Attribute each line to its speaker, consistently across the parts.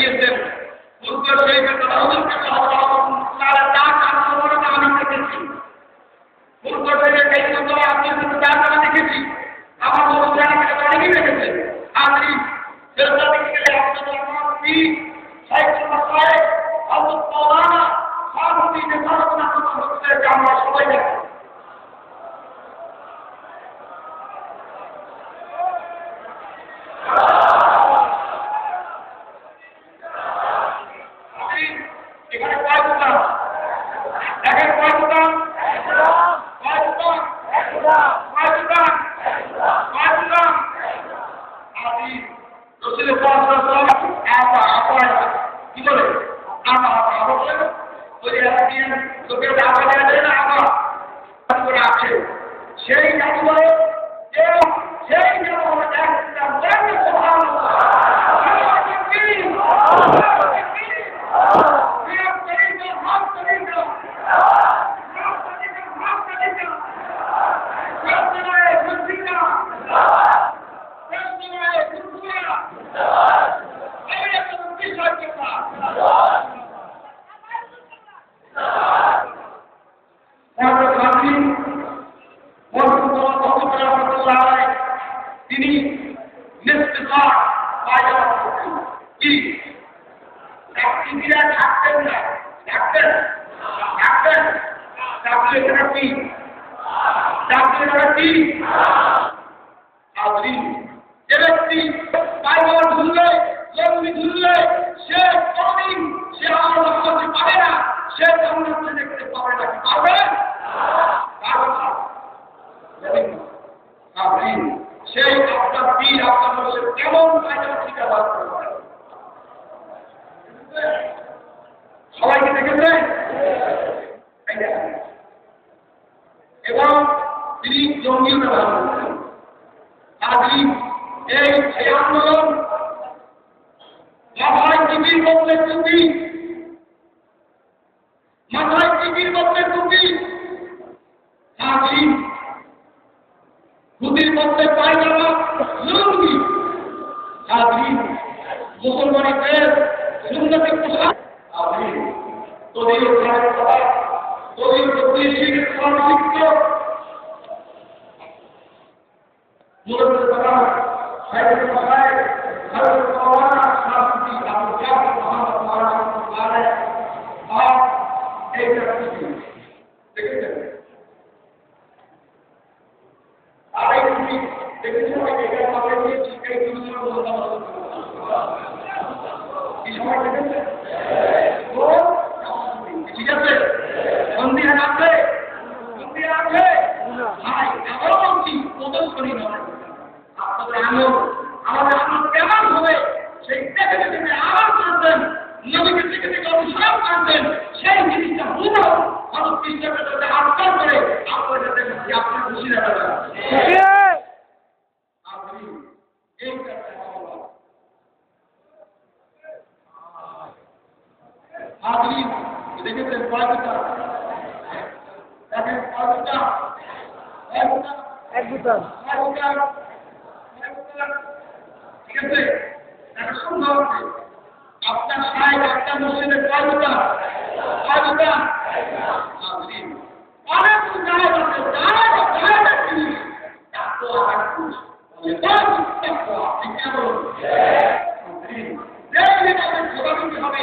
Speaker 1: দিয়েছেন মুরুদ শরীফের কথা হুজুরকে তারা যা কাজ করবেন আমি দেখেছি। মুরুদ শরীফের কাজ করতে আপনি যা তারা দেখেছি। সেই জাতি বলে যে সেই যেমন তিনি নিস্তিকার পায়রা কি? চাকরিরা থাকতেন না। থাকতেন? থাকতেন? চাকরি এখানে কি? চাকরি এখানে কি? আদরি। যে ব্যক্তি পায়রা লম্বি ঝুললে কেমন পায়রা বাদ করবে সবাইকে দেখেছেন? এবং তিনি জঙ্গি ব্যবহার আজই এই সেই আন্দোলন মাথায় টিভির মধ্যে টুপি মাথায় টিভির মধ্যে টুপি মুসলমানের সুন্নতি পোশাক আপনি তদীয় খানের কথা তদীয় প্রতিষ্ঠিত সংক্ষিপ্ত মুরব্বী কথা সাইদের কথায় হযরত দেখেছে ঠিক আছে? সন্ধ্যা আছে সন্ধ্যা আছে ভাই এমন বলছি প্রদর্শনী নয়। আপনাদের আনন্দ আমাদের আনন্দ কেমন হবে? সেই দেখে দেখে আবার করতেন নবীকে থেকে থেকে অনুসরণ করতেন সেই জিনিসটা পুরো মানুষ কৃষ্ণকে যাতে আটকার করে আপনার যাতে আপনার খুশি দেখা যায় আপনি এই কাজটা আপনি দেখেছেন কয়েকটা দেখেন কয়েকটা একটা
Speaker 2: এক
Speaker 1: কয়েকটা ঠিক আছে একটা সুন্দর আপনার সাহেব একটা মসজিদে কয়েকটা কয়েকটা আপনি অনেক সাহেব আছে হবে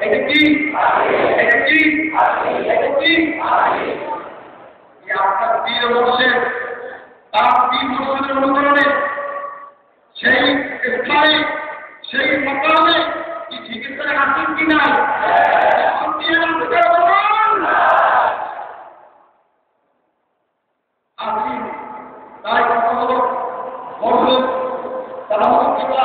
Speaker 1: এটা কি এটা কি এটা কি আপনার পীর বসেন তার পীর বসেনের অনুকরণে, সেই স্থানে সেই মকামে কি চিকিৎসায় আছেন কি নাই? তাই কথা হল মরহুম তারা হল কিবা